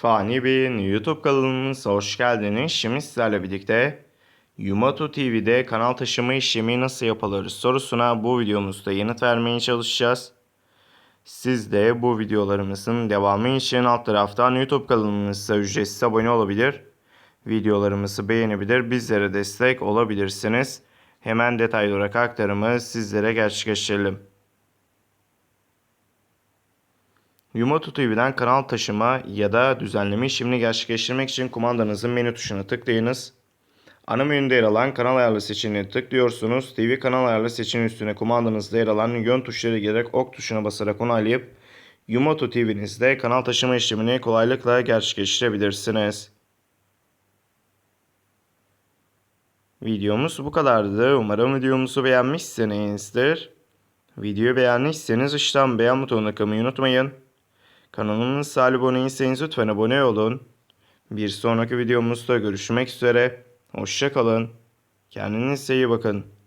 Fani Bey'in YouTube kanalımıza hoş geldiniz. Şimdi sizlerle birlikte Yumato TV'de kanal taşıma işlemi nasıl yapılır sorusuna bu videomuzda yanıt vermeye çalışacağız. Siz de bu videolarımızın devamı için alt taraftan YouTube kanalımıza ücretsiz abone olabilir. Videolarımızı beğenebilir, bizlere destek olabilirsiniz. Hemen detaylı olarak aktarımı sizlere gerçekleştirelim. Yumoto TV'den kanal taşıma ya da düzenleme işlemini gerçekleştirmek için kumandanızın menü tuşuna tıklayınız. Ana menüde yer alan kanal ayarlı seçeneğine tıklıyorsunuz. TV kanal ayarlı seçeneği üstüne kumandanızda yer alan yön tuşları gelerek ok tuşuna basarak onaylayıp Yumoto TV'nizde kanal taşıma işlemini kolaylıkla gerçekleştirebilirsiniz. Videomuz bu kadardı. Umarım videomuzu beğenmişsinizdir. Videoyu beğendiyseniz aşağıdan beğen butonuna tıklamayı unutmayın. Kanalımıza abone değilseniz lütfen abone olun. Bir sonraki videomuzda görüşmek üzere. Hoşçakalın. Kendinize iyi bakın.